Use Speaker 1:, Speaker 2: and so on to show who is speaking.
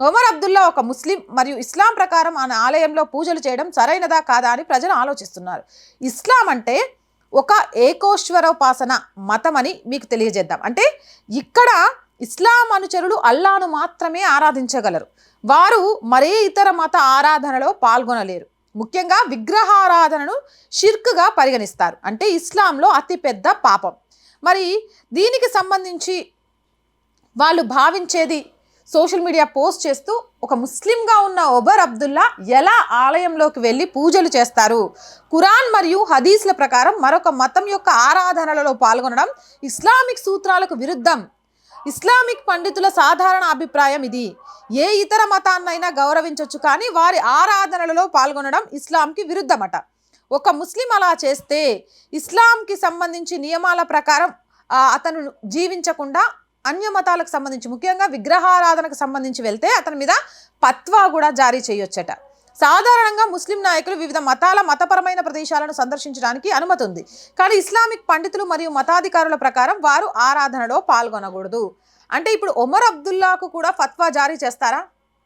Speaker 1: ఒమర్ అబ్దుల్లా ఒక ముస్లిం మరియు ఇస్లాం ప్రకారం ఆయన ఆలయంలో పూజలు చేయడం సరైనదా కాదా అని ప్రజలు ఆలోచిస్తున్నారు. ఇస్లాం అంటే ఒక ఏకోశ్వరోపాసన మతం అని మీకు తెలియజేద్దాం. అంటే ఇక్కడ ఇస్లాం అనుచరులు అల్లాను మాత్రమే ఆరాధించగలరు. వారు మరే ఇతర మత ఆరాధనలో పాల్గొనలేరు. ముఖ్యంగా విగ్రహారాధనను షిర్క్గా పరిగణిస్తారు. అంటే ఇస్లాంలో అతిపెద్ద పాపం. మరి దీనికి సంబంధించి వాళ్ళు భావించేది సోషల్ మీడియా పోస్ట్ చేస్తూ ఒక ముస్లింగా ఉన్న ఒబర్ అబ్దుల్లా ఎలా ఆలయంలోకి వెళ్ళి పూజలు చేస్తారు? ఖురాన్ మరియు హదీస్ల ప్రకారం మరొక మతం యొక్క ఆరాధనలలో పాల్గొనడం ఇస్లామిక్ సూత్రాలకు విరుద్ధం. ఇస్లామిక్ పండితుల సాధారణ అభిప్రాయం ఇది. ఏ ఇతర మతాన్నైనా గౌరవించవచ్చు కానీ వారి ఆరాధనలలో పాల్గొనడం ఇస్లాంకి విరుద్ధమట. ఒక ముస్లిం అలా చేస్తే ఇస్లాంకి సంబంధించి నియమాల ప్రకారం అతను జీవించకుండా అన్య మతాలకు సంబంధించి ముఖ్యంగా విగ్రహారాధనకు సంబంధించి వెళ్తే అతని మీద పత్వా కూడా జారీ చేయొచ్చట. సాధారణంగా ముస్లిం నాయకులు వివిధ మతాల మతపరమైన ప్రదేశాలను సందర్శించడానికి అనుమతి ఉంది కానీ ఇస్లామిక్ పండితులు మరియు మతాధికారుల ప్రకారం వారు ఆరాధనలో పాల్గొనకూడదు. అంటే ఇప్పుడు ఒమర్ అబ్దుల్లాకు కూడా ఫత్వా జారీ చేస్తారా?